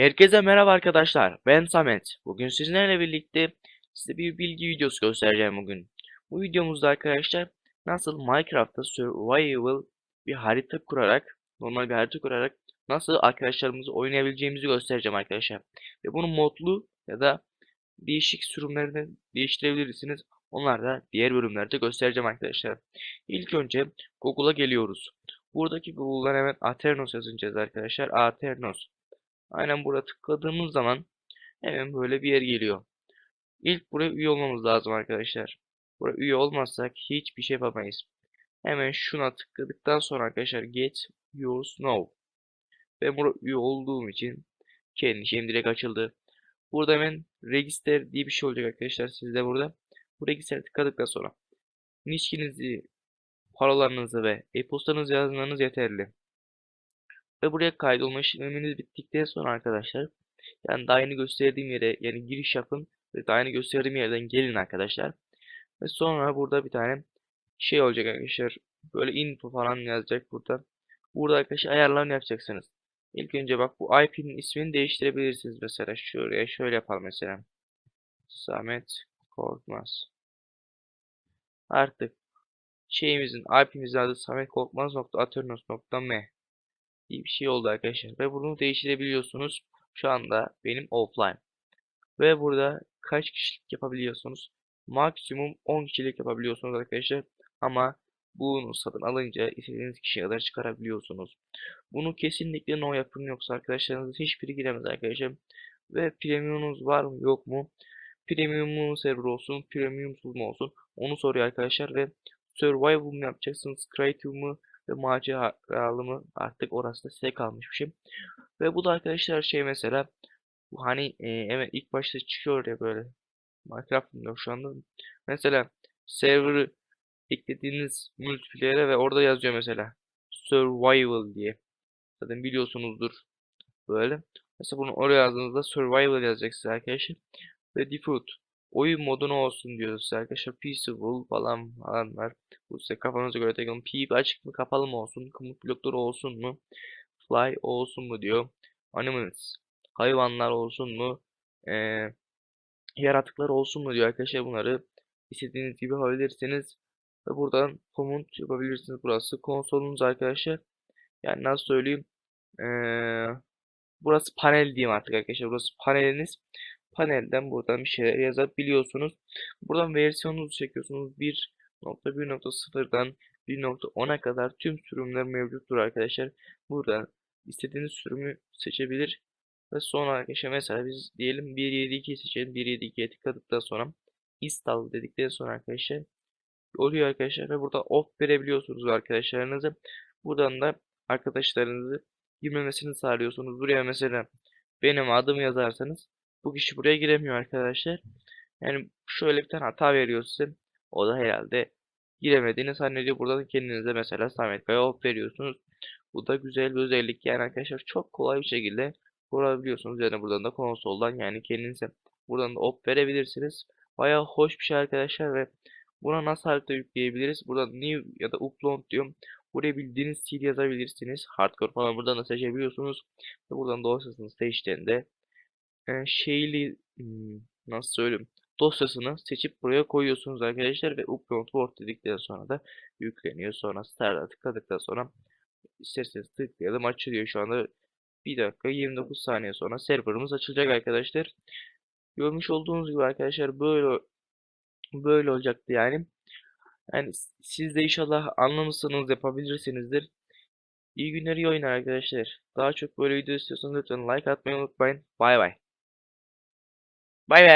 Herkese merhaba arkadaşlar. Ben Samet. Bugün sizlerle birlikte size bir bilgi videosu göstereceğim bugün. Bu videomuzda arkadaşlar nasıl Minecraft'ta survival bir harita kurarak, normal bir harita kurarak nasıl arkadaşlarımızı oynayabileceğimizi göstereceğim arkadaşlar. Ve bunu modlu ya da değişik sürümlerine değiştirebilirsiniz. Onlar da diğer bölümlerde göstereceğim arkadaşlar. İlk önce Google'a geliyoruz. Buradaki Google'dan hemen Aternos yazınacağız arkadaşlar. Aternos. Aynen burada tıkladığımız zaman hemen böyle bir yer geliyor. İlk buraya üye olmamız lazım arkadaşlar. Buraya üye olmazsak hiçbir şey yapamayız. Hemen şuna tıkladıktan sonra arkadaşlar get yours now. Ben burada üye olduğum için kendi şeyim direkt açıldı. Burada hemen register diye bir şey olacak arkadaşlar sizde burada. Bu register tıkladıktan sonra nickinizi, parolanızı ve e-postanızı yazmanız yeterli. Ve buraya kaydolma işleminiz bittikten sonra arkadaşlar yani daha yeni gösterdiğim yere yani giriş yapın ve daha yeni gösterdiğim yerden gelin arkadaşlar. Ve sonra burada bir tane şey olacak arkadaşlar. Böyle info falan yazacak burada. Burada arkadaşlar ayarlarını yapacaksınız. İlk önce bak bu IP'nin ismini değiştirebilirsiniz mesela. Şuraya şöyle yapalım mesela. Samet Korkmaz. Artık şeyimizin IP'mizin adı sametkorkmaz.aternos.me diye bir şey oldu arkadaşlar. Ve bunu değiştirebiliyorsunuz. Şu anda benim offline. Ve burada kaç kişilik yapabiliyorsunuz? Maksimum 10 kişilik yapabiliyorsunuz arkadaşlar. Ama bunu satın alınca istediğiniz kişiye kadar çıkarabiliyorsunuz. Bunu kesinlikle no yapın yoksa arkadaşlarınızın hiçbiri giremez arkadaşlar. Ve premiumunuz var mı yok mu? Premium server olsun, premiumsuz mu olsun? Onu soruyor arkadaşlar ve survival mı yapacaksınız, creative mı ve maceralı mı? Artık orası da size kalmış bir şey. Ve bu da arkadaşlar şey mesela bu hani e, evet ilk başta çıkıyor ya böyle Minecraft'ın yok şu anda. Mesela server'ı eklediğiniz multiplayer'e ve orada yazıyor mesela survival diye. Zaten biliyorsunuzdur böyle. Mesela bunu oraya yazdığınızda survival yazacak size arkadaşlar. Ve default oyun modunu olsun diyoruz size arkadaşlar. Peaceful falan falan var. Bu size kafanıza göre takılın. PvP açık mı kapalı mı olsun? Komut blokları olsun mu? Fly olsun mu diyor. Animals. Hayvanlar olsun mu? Ee, yaratıklar olsun mu diyor arkadaşlar bunları. istediğiniz gibi yapabilirsiniz. Ve buradan komut yapabilirsiniz burası. Konsolunuz arkadaşlar. Yani nasıl söyleyeyim. Ee, burası panel diyeyim artık arkadaşlar. Burası paneliniz. Panelden buradan bir şeyler yazabiliyorsunuz. Buradan versiyonunuzu çekiyorsunuz. 1.1.0'dan 1.10'a kadar tüm sürümler mevcuttur arkadaşlar. Buradan istediğiniz sürümü seçebilir. Ve sonra arkadaşlar mesela biz diyelim 1.7.2 seçelim. 1.7.2'ye tıkladıktan sonra install dedikten sonra arkadaşlar oluyor arkadaşlar ve burada off verebiliyorsunuz arkadaşlarınızı. Buradan da arkadaşlarınızı girmemesini sağlıyorsunuz. Buraya mesela benim adımı yazarsanız bu kişi buraya giremiyor arkadaşlar. Yani şöyle bir tane hata veriyor size. O da herhalde giremediğini zannediyor. Buradan kendinize mesela Samet Kaya off veriyorsunuz. Bu da güzel bir özellik. Yani arkadaşlar çok kolay bir şekilde kurabiliyorsunuz. Yani buradan da konsoldan yani kendinize buradan da off verebilirsiniz. Bayağı hoş bir şey arkadaşlar ve buna nasıl harita yükleyebiliriz? Buradan new ya da upload diyorum. Buraya bildiğiniz stil yazabilirsiniz. Hardcore falan buradan da seçebiliyorsunuz. Ve buradan dosyasını seçtiğinde şeyli nasıl söyleyeyim dosyasını seçip buraya koyuyorsunuz arkadaşlar ve upload word dedikten sonra da yükleniyor. Sonra start'a tıkladıktan sonra isterseniz tıklayalım açılıyor şu anda 1 dakika 29 saniye sonra serverımız açılacak arkadaşlar. Görmüş olduğunuz gibi arkadaşlar böyle böyle olacaktı yani. Yani siz de inşallah anlamışsınız yapabilirsinizdir. İyi günler iyi oyunlar arkadaşlar. Daha çok böyle video istiyorsanız lütfen like atmayı unutmayın. Bay bay. Bay bay.